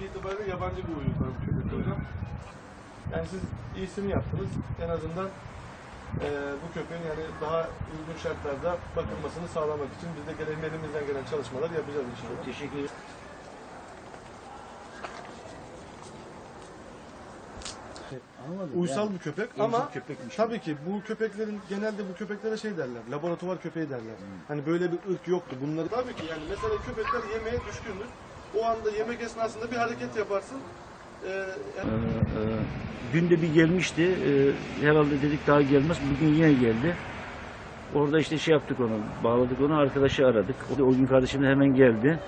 ilk itibariyle yabancı bir uyuz var bu köpekte hocam. Yani siz iyisini yaptınız. En azından eee, bu köpeğin yani daha uygun şartlarda bakılmasını sağlamak için biz de gelen elimizden gelen çalışmalar yapacağız inşallah. Teşekkür ederim. Anladım. Uysal Yani bir köpek evcil ama köpekmiş. tabii ki bu köpeklerin genelde bu köpeklere şey derler. Laboratuvar köpeği derler. Hani böyle bir ırk yoktu. Bunları tabii ki yani mesela köpekler yemeğe düşkündür. O anda yemek esnasında bir hareket yaparsın. Ee, Ee, e, dün de bir gelmişti. Ee, herhalde dedik daha gelmez. Bugün yine geldi. Orada işte şey yaptık onu, bağladık onu, arkadaşı aradık. O, o gün kardeşim de hemen geldi.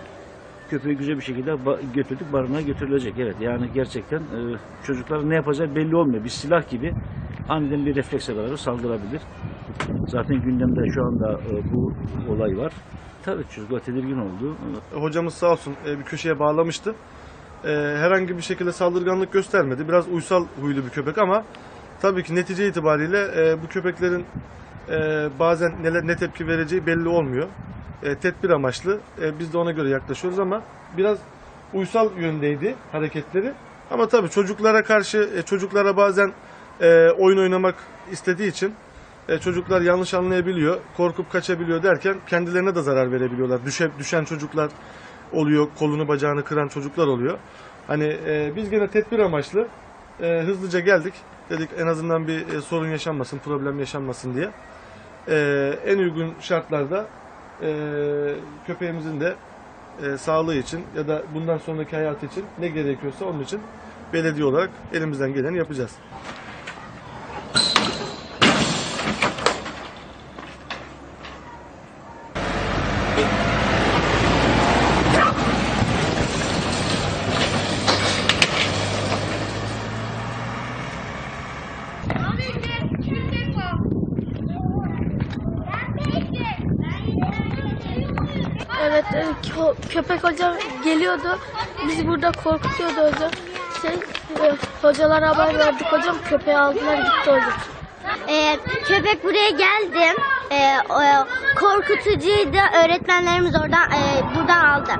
Köpeği güzel bir şekilde ba- götürdük, barınağa götürülecek. Evet yani gerçekten e, çocukların ne yapacağı belli olmuyor. Bir silah gibi aniden bir reflekse kadar saldırabilir. Zaten gündemde şu anda e, bu olay var. Tabii çocuklar tedirgin oldu. hocamız sağ olsun e, bir köşeye bağlamıştı. E, herhangi bir şekilde saldırganlık göstermedi. Biraz uysal huylu bir köpek ama tabii ki netice itibariyle e, bu köpeklerin e, bazen neler ne tepki vereceği belli olmuyor. E, tedbir amaçlı. E, biz de ona göre yaklaşıyoruz ama biraz uysal yöndeydi hareketleri. Ama tabii çocuklara karşı e, çocuklara bazen e, oyun oynamak istediği için e, çocuklar yanlış anlayabiliyor, korkup kaçabiliyor derken kendilerine de zarar verebiliyorlar. Düşe, düşen çocuklar oluyor, kolunu bacağını kıran çocuklar oluyor. Hani e, biz gene tedbir amaçlı e, hızlıca geldik. Dedik en azından bir e, sorun yaşanmasın, problem yaşanmasın diye. E, en uygun şartlarda e, köpeğimizin de e, sağlığı için ya da bundan sonraki hayatı için ne gerekiyorsa onun için belediye olarak elimizden geleni yapacağız. Evet, e, kö- köpek hocam geliyordu. Bizi burada korkutuyordu hocam. Şey, e, hocalara haber verdik hocam. Köpeği aldılar gitti hocam. Ee, köpek buraya geldi. Ee, o- korkutucuydu. Öğretmenlerimiz oradan e, buradan aldı.